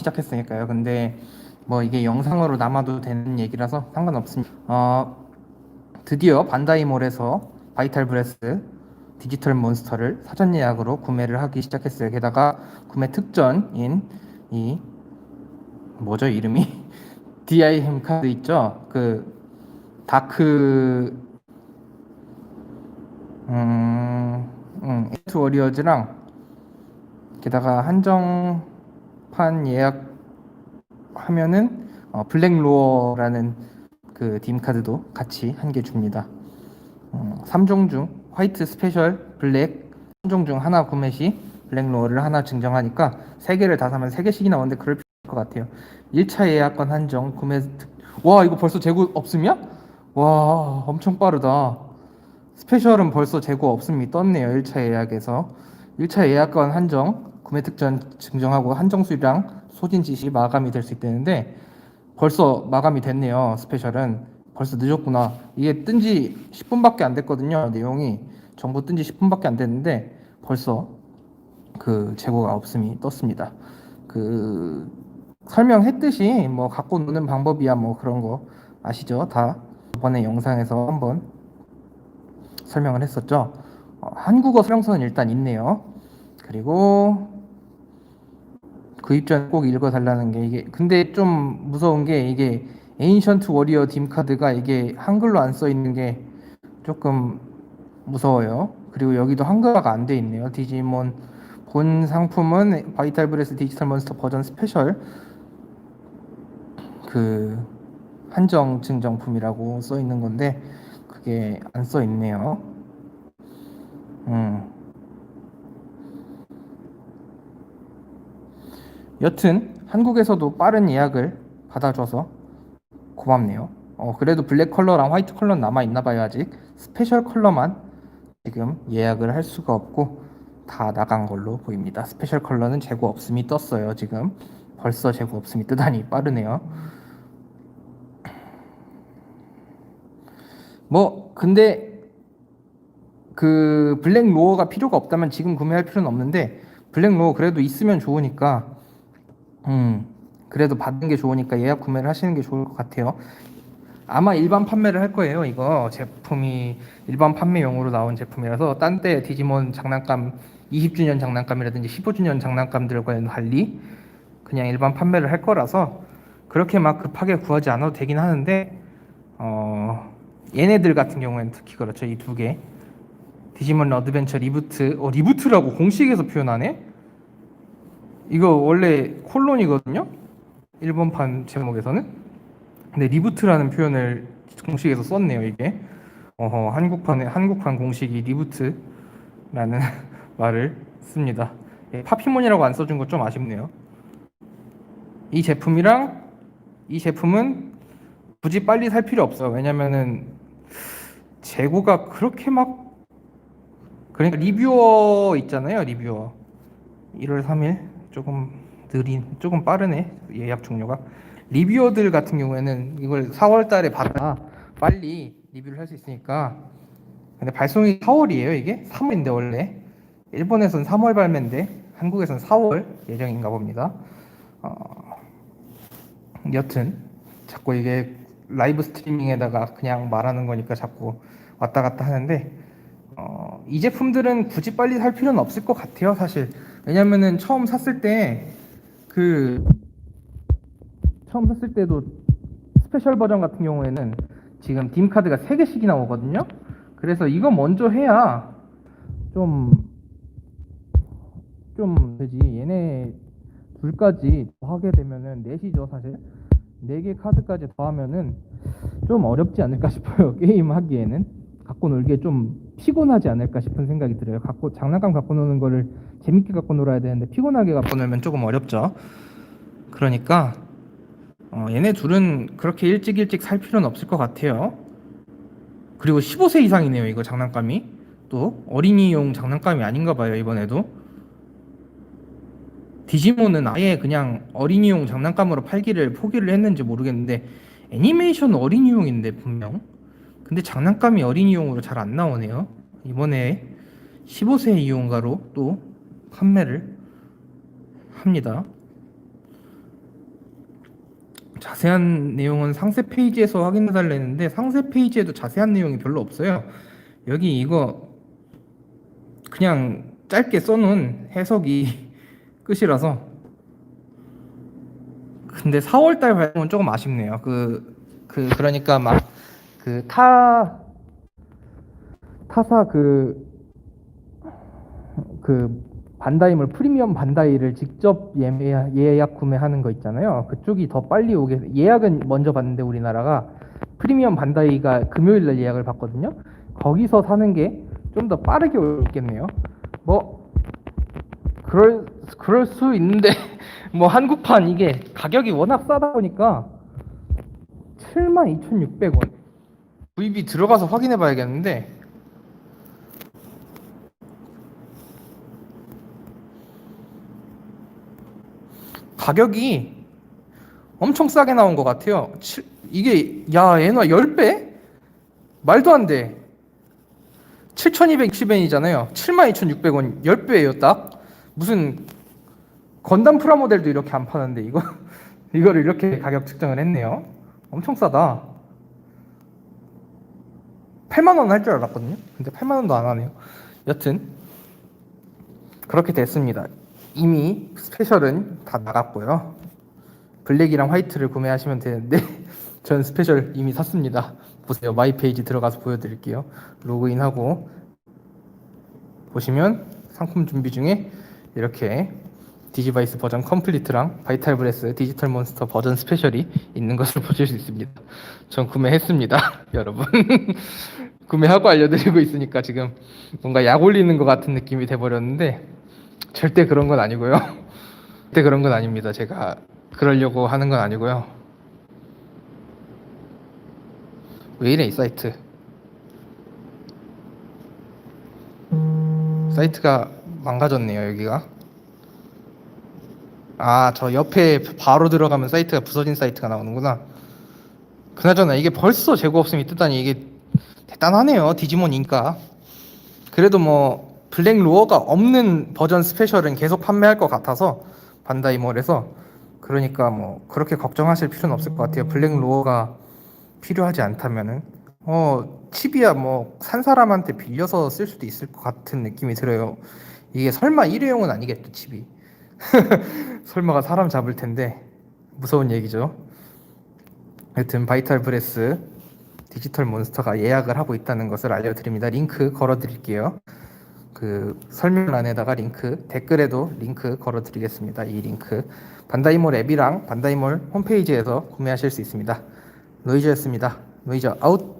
시작했으니까요. 근데 뭐 이게 영상으로 남아도 되는 얘기라서 상관없습니다. 어, 드디어 반다이몰에서 바이탈 브레스 디지털 몬스터를 사전 예약으로 구매를 하기 시작했어요. 게다가 구매 특전인 이 뭐죠 이름이 DIM 카드 있죠? 그 다크 음, 음, 에트 워리어즈랑 게다가 한정 판 예약하면은 어, 블랙로어라는 그 딤카드도 같이 한 개 줍니다. 음, 3종 중 화이트 스페셜 블랙 3종 중 하나 구매 시 블랙로어를 하나 증정하니까 세 개를 다 사면 세 개씩이 나 오는데 그럴 필요 없을 것 같아요. 1차 예약권 한정 구매 특... 와 이거 벌써 재고 없음이야? 와 엄청 빠르다. 스페셜은 벌써 재고 없음이 떴네요. 1차 예약에서 1차 예약권 한정 구매 특전 증정하고 한정 수량 소진 지시 마감이 될 수 있다는데 벌써 마감이 됐네요. 스페셜은 벌써 늦었구나. 이게 뜬 지 10분밖에 안 됐거든요. 내용이 정보 뜬 지 10분밖에 안 됐는데 벌써 그 재고가 없음이 떴습니다. 그 설명했듯이 뭐 갖고 노는 방법이야 뭐 그런 거 아시죠? 다 이번에 영상에서 한번 설명을 했었죠. 어, 한국어 설명서는 일단 있네요. 그리고 구입 전꼭 읽어달라는 게 이게 근데 좀 무서운 게 이게 에인션트 워리어 딤 카드가 이게 한글로 안 써 있는 게 조금 무서워요. 그리고 여기도 한글화가 안 돼 있네요. 디지몬 본 상품은 바이탈 브레스 디지털 몬스터 버전 스페셜 그 한정 증정품이라고 써 있는 건데 그게 안 써 있네요. 음. 여튼 한국에서도 빠른 예약을 받아줘서 고맙네요. 어, 그래도 블랙 컬러랑 화이트 컬러 남아 있나 봐요 아직. 스페셜 컬러만 지금 예약을 할 수가 없고 다 나간 걸로 보입니다. 스페셜 컬러는 재고 없음이 떴어요 지금. 벌써 재고 없음이 뜨다니 빠르네요. 뭐 근데 그 블랙 로어가 필요가 없다면 지금 구매할 필요는 없는데 블랙 로어 그래도 있으면 좋으니까 음 그래도 받는 게 좋으니까 예약 구매를 하시는 게 좋을 것 같아요. 아마 일반 판매를 할 거예요. 이거 제품이 일반 판매용으로 나온 제품이라서 딴 때 디지몬 장난감 20주년 장난감이라든지 15주년 장난감들과는 달리 그냥 일반 판매를 할 거라서 그렇게 막 급하게 구하지 않아도 되긴 하는데 어 얘네들 같은 경우에는 특히 그렇죠. 이 두 개. 디지몬 어드벤처 리부트. 어, 리부트라고 공식에서 표현하네? 이거 원래 콜론이거든요? 일본판 제목에서는. 근데 리부트라는 표현을 공식에서 썼네요, 이게. 어허, 한국판에, 한국판 공식이 리부트라는 말을 씁니다. 예, 파피몬이라고 안 써준 거 좀 아쉽네요. 이 제품이랑 이 제품은 굳이 빨리 살 필요 없어요. 왜냐면은 재고가 그렇게 막 그러니까 리뷰어 있잖아요. 리뷰어 1월 3일 조금 느린 조금 빠르네 예약 종료가. 리뷰어들 같은 경우에는 이걸 4월 달에 받아 빨리 리뷰를 할 수 있으니까. 근데 발송이 4월이에요 이게? 3월인데 원래. 일본에서는 3월 발매인데 한국에서는 4월 예정인가 봅니다. 어, 여튼 자꾸 이게 라이브 스트리밍에다가 그냥 말하는 거니까 자꾸 왔다 갔다 하는데 어, 이 제품들은 굳이 빨리 살 필요는 없을 것 같아요 사실. 왜냐면은 처음 샀을 때 그 처음 샀을 때도 스페셜 버전 같은 경우에는 지금 딤 카드가 3개씩이 나 오거든요. 그래서 이거 먼저 해야 좀 좀 되지. 얘네 둘까지 하게 되면은 넷이죠 사실. 4개 카드까지 더하면은 좀 어렵지 않을까 싶어요. 게임 하기에는 갖고 놀기에 좀 피곤하지 않을까 싶은 생각이 들어요. 갖고 장난감 갖고 노는 거를 재밌게 갖고 놀아야 되는데 피곤하게 갖고 놀면 조금 어렵죠. 그러니까 어, 얘네 둘은 그렇게 일찍 일찍 살 필요는 없을 것 같아요. 그리고 15세 이상이네요. 이거 장난감이 또 어린이용 장난감이 아닌가 봐요. 이번에도 디지몬은 아예 그냥 어린이용 장난감으로 팔기를 포기를 했는지 모르겠는데 애니메이션 어린이용인데 분명 근데 장난감이 어린 이용으로 잘 안 나오네요 이번에 15세 이용가로 또 판매를 합니다 자세한 내용은 상세 페이지에서 확인해 달라는데 상세 페이지에도 자세한 내용이 별로 없어요. 여기 이거 그냥 짧게 써놓은 해석이 끝이라서 근데 4월달 발송은 조금 아쉽네요. 그, 그 그러니까 막 그 타 타사 그그 반다이물 프리미엄 반다이를 직접 예매, 예약 구매하는 거 있잖아요. 그쪽이 더 빨리 오게 예약은 먼저 받는데 우리나라가 프리미엄 반다이가 금요일 날 예약을 받거든요. 거기서 사는 게 좀 더 빠르게 올겠네요. 뭐 그럴 그럴 수 있는데 뭐 한국판 이게 가격이 워낙 싸다 보니까 72,600원. 구입이 들어가서 확인해 봐야겠는데 가격이 엄청 싸게 나온 것 같아요. 칠- 이게 야 얘는 10배? 말도 안 돼. 7,260엔이잖아요. 72,600원 10배예요 딱. 무슨 건담 프라모델도 이렇게 안 파는데 이거 이거를 이렇게 가격 측정을 했네요. 엄청 싸다. 8만 원 할 줄 알았거든요. 근데 8만 원도 안 하네요. 여튼 그렇게 됐습니다. 이미 스페셜은 다 나갔고요. 블랙이랑 화이트를 구매하시면 되는데 전 스페셜 이미 샀습니다. 보세요. 마이 페이지 들어가서 보여드릴게요. 로그인하고 보시면 상품 준비 중에 이렇게 디지바이스 버전 컴플리트랑 바이탈 브레스 디지털 몬스터 버전 스페셜이 있는 것을 보실 수 있습니다. 전 구매했습니다. 여러분. 구매하고 알려드리고 있으니까 지금 뭔가 약 올리는 것 같은 느낌이 돼버렸는데 절대 그런 건 아니고요. 절대 그런 건 아닙니다. 제가 그러려고 하는 건 아니고요. 왜 이래 이 사이트? 사이트가 망가졌네요 여기가. 아 저 옆에 바로 들어가면 사이트가 부서진 사이트가 나오는구나. 그나저나 이게 벌써 재고 없음이 뜨다니 이게 대단하네요 디지몬 인가. 그래도 뭐 블랙 로어가 없는 버전 스페셜은 계속 판매할 것 같아서 반다이몰에서 그러니까 뭐 그렇게 걱정하실 필요는 없을 것 같아요. 블랙 로어가 필요하지 않다면은 어 칩이야 뭐 산 사람한테 빌려서 쓸 수도 있을 것 같은 느낌이 들어요. 이게 설마 일회용은 아니겠죠 칩이. 설마가 사람 잡을 텐데 무서운 얘기죠. 하여튼 바이탈 브레스 디지털 몬스터가 예약을 하고 있다는 것을 알려드립니다. 링크 걸어드릴게요. 그 설명란에다가 링크 댓글에도 링크 걸어드리겠습니다. 이 링크 반다이몰 앱이랑 반다이몰 홈페이지에서 구매하실 수 있습니다. 노이즈였습니다. 노이즈 아웃.